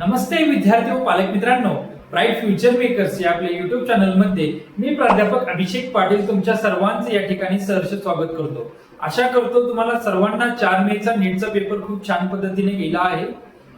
नमस्ते विद्यार्थी व पालक मित्रांनो ब्राईट फ्युचर मेकर्स या आपल्या युट्यूब चॅनलमध्ये मी प्राध्यापक अभिषेक पाटील तुमच्या सर्वांचं या ठिकाणी सहर्ष स्वागत करतो. आशा करतो तुम्हाला सर्वांना चार मेचा नीटचा पेपर खूप छान पद्धतीने गेला आहे.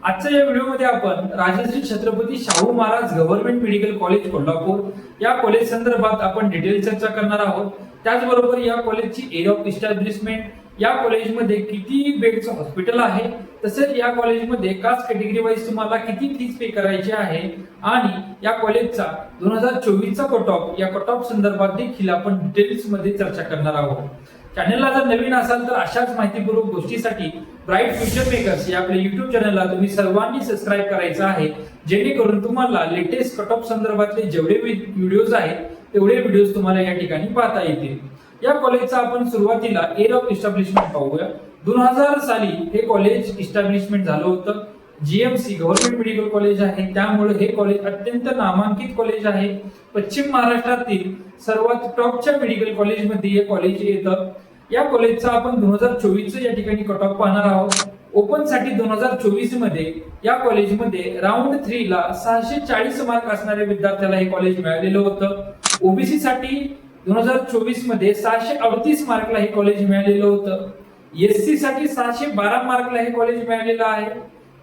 आजच्या या व्हिडिओमध्ये आपण Rajarshi Chhatrapati Shahu Maharaj Government Medical College Kolhapur या कॉलेज संदर्भात आपण डिटेल चर्चा करणार आहोत. त्याचबरोबर या कॉलेजची एरिया ऑफ इस्टॅब्लिशमेंट या कॉलेजमध्ये किती बेडचं हॉस्पिटल आहे? तसेच या कॉलेजमध्ये कास्ट कॅटेगरी वाईज तुम्हाला किती फीस पे करायची आहे? आणि या कॉलेजचा दोन हजार चोवीसचा कट ऑफ या कट ऑफ संदर्भात देखील आपण डिटेल्समध्ये चर्चा करणार आहोत. चॅनलला जर नवीन असाल तर अशाच माहितीपूर्वक गोष्टीसाठी ब्राईट फ्युचर मेकर्स या आपल्या युट्यूब चॅनलला तुम्ही सर्वांनी सबस्क्राईब करायचं आहे. जेणेकरून तुम्हाला लेटेस्ट कट ऑफ संदर्भातले जेवढे व्हिडिओज आहेत तेवढे व्हिडिओज तुम्हाला या ठिकाणी पाहता येतील. या कॉलेजचा आपण सुरुवातीला एअर ऑफ इस्टॅब्लिशमेंट पाहूया. दोन हजार साली हे कॉलेज इस्टॅब्लिशमेंट झालं होतं. जीएमसी गव्हर्नमेंट मेडिकल कॉलेज आहे. त्यामुळे हे कॉलेज अत्यंत नामांकित कॉलेज आहे. पश्चिम महाराष्ट्रातील सर्वात टॉपच्या मेडिकल कॉलेजमध्ये हे कॉलेज येतं. या कॉलेजचा आपण दोन हजार चोवीस या ठिकाणी कट ऑफ पाहणार आहोत. ओपनसाठी दोन हजार चोवीसमध्ये या कॉलेजमध्ये राऊंड थ्री ला सहाशे चाळीस मार्क असणाऱ्या विद्यार्थ्याला हे कॉलेज मिळालेलं होतं. ओबीसी साठी दोन हजार चोवीसमध्ये सहाशे अडतीस मार्कला हे कॉलेज मिळालेलं होतं. एस सी साठी सहाशे बारा मार्कला हे कॉलेज मिळालेलं आहे.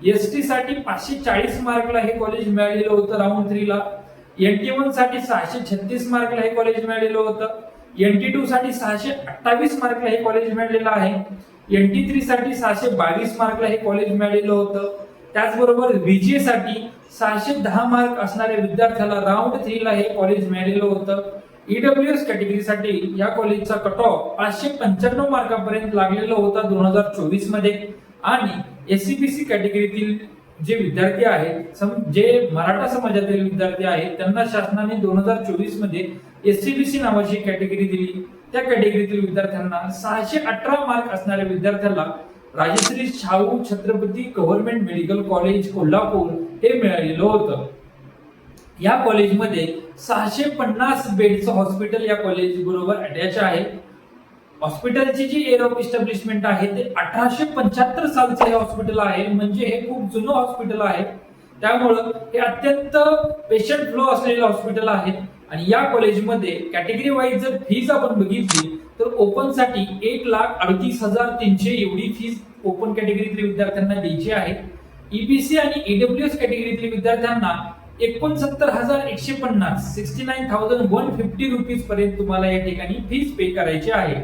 एस टी साठी पाचशे चाळीस मार्कला हे कॉलेज मिळालेलं होतं राऊंड थ्रीला एनटी वनसाठी सहाशे छत्तीस मार्कला हे कॉलेज मिळालेलं होतं. एनटी टू साठी सहाशे अठ्ठावीस मार्कला हे कॉलेज मिळालेलं आहे. एनटी थ्री साठी सहाशे बावीस मार्कला हे कॉलेज मिळालेलं होतं. त्याचबरोबर व्हीजीएसाठी सहाशे दहा मार्क असणाऱ्या विद्यार्थ्याला राऊंड थ्रीला हे कॉलेज मिळालेलं होतं. ईडब्ल्यू एस कॅटेगरीसाठी या कॉलेजचा कट ऑफ पाचशे पंच्याण्णव मार्कापर्यंत लागलेला होता दोन हजार चोवीसमध्ये आणि सी कॅटेगरीतील जे विद्यार्थी आहेत सम- जे मराठा समाजातील विद्यार्थी आहेत त्यांना शासनाने दोन हजार चोवीसमध्ये सी नावाची कॅटेगरी दिली. त्या कॅटेगरीतील विद्यार्थ्यांना सहाशे अठरा मार्क असणाऱ्या विद्यार्थ्याला Rajarshi Shahu Chhatrapati Government Medical College Kolhapur हे मिळालेलं होतं. या कॉलेजमध्ये सहाशे पन्नास बेडचं हॉस्पिटल या कॉलेज बरोबर अटॅच आहे. हॉस्पिटलची जी एअर ऑफ इस्टॅब्लिशमेंट आहे ते अठराशे पंच्याहत्तर सालचं हे हॉस्पिटल आहे. म्हणजे हे खूप जुनं हॉस्पिटल आहे. त्यामुळं हे अत्यंत पेशंट फ्लो असलेलं हॉस्पिटल आहे. आणि या कॉलेजमध्ये कॅटेगरी वाईज जर फीज आपण बघितली तर ओपनसाठी एक लाख अडतीस हजार तीनशे एवढी फीज ओपन कॅटेगरीतील विद्यार्थ्यांना द्यायची आहे. ईबीसी आणि ईडब्ल्यूएस कॅटेगरीतील विद्यार्थ्यांना एकोणसत्तर हजार एकशे पन्नास sixty nine thousand one fifty rupees पर्यंत तुम्हाला या ठिकाणी फीज पे करायची आहे.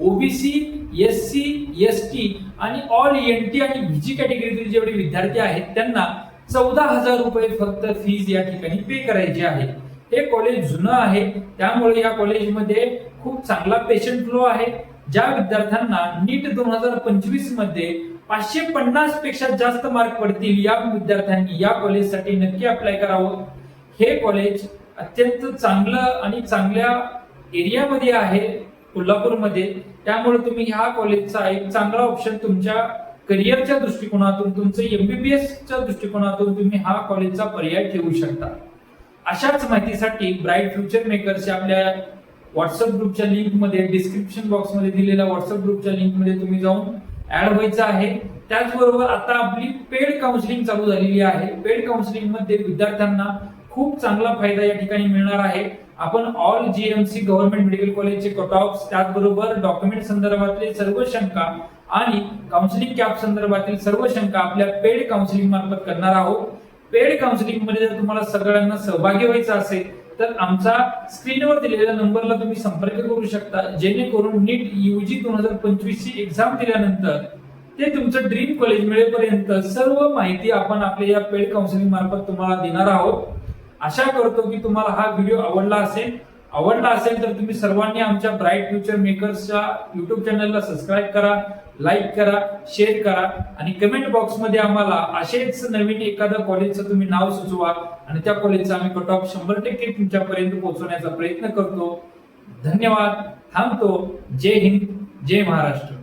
OBC S C S T आणि ऑल एन टी आणि व्हीजी कॅटेगरीतील जेवढे विद्यार्थी आहेत त्यांना चौदा हजार रुपये फक्त फीज या ठिकाणी पे करायची आहे. हे कॉलेज जुनं आहे त्यामुळे या कॉलेजमध्ये खूप चांगला पेशंट फ्लो आहे. ज्या विद्यार्थ्यांना नीट दोन हजार पंचवीसमध्ये पाचशे पन्नासपेक्षा जास्त मार्क पडतील या विद्यार्थ्यांनी या कॉलेजसाठी नक्की अप्लाय करावं. हे कॉलेज अत्यंत चांगलं आणि चांगल्या एरियामध्ये आहे कोल्हापूरमध्ये. त्यामुळे तुम्ही ह्या कॉलेजचा एक चांगला ऑप्शन तुमच्या करिअरच्या दृष्टिकोनातून तुमचं एमबीबीएसच्या दृष्टिकोनातून तुम्ही हा कॉलेजचा पर्याय ठेवू शकता. अशाच माहितीसाठी ब्राईट फ्युचर मेकर्स आपल्या व्हॉट्सअप ग्रुपच्या लिंकमध्ये डिस्क्रिप्शन बॉक्समध्ये दिलेल्या व्हॉट्सअप ग्रुपच्या लिंकमध्ये तुम्ही जाऊन ऍड व्हायचं आहे. त्याचबरोबर आता आपली पेड काउन्सिलिंग चालू झालेली आहे. पेड काउन्सिलिंगमध्ये विद्यार्थ्यांना खूप चांगला फायदा या ठिकाणी मिळणार आहे. आपण ऑल जीएमसी गव्हर्नमेंट मेडिकल कॉलेजचे कट ऑफ त्याचबरोबर डॉक्युमेंट संदर्भातले सर्व शंका आणि काउन्सिलिंग कॅप संदर्भातील सर्व शंका आपल्या पेड काउन्सिलिंग मार्फत करणार आहोत. पेड काउन्सिलिंगमध्ये जर तुम्हाला सगळ्यांना सहभागी व्हायचं असेल तर आमचा स्क्रीनवर दिलेल्या नंबरला तुम्ही संपर्क करू शकता. जेणेकरून नीट युजी दोन हजार पंचवीस ची एक्झाम दिल्यानंतर ते तुमचं ड्रीम कॉलेज मिळेपर्यंत सर्व माहिती आपण आपल्या या पेड काउन्सिलिंग मार्फत तुम्हाला देणार आहोत. आशा करतो की तुम्हाला हा व्हिडिओ आवडला असेल. आवडला असेल तर तुम्ही सर्वांनी आमच्या ब्राईट फ्युचर मेकर्सच्या युट्यूब चॅनलला सबस्क्राईब करा लाईक करा शेअर करा आणि कमेंट बॉक्समध्ये आम्हाला असेच नवीन एखादं कॉलेजचं तुम्ही नाव सुचवा आणि त्या कॉलेजचा आम्ही कट ऑफ शंभर टक्के तुमच्यापर्यंत पोहोचवण्याचा प्रयत्न करतो. धन्यवाद. थांबतो. जय हिंद. जय महाराष्ट्र.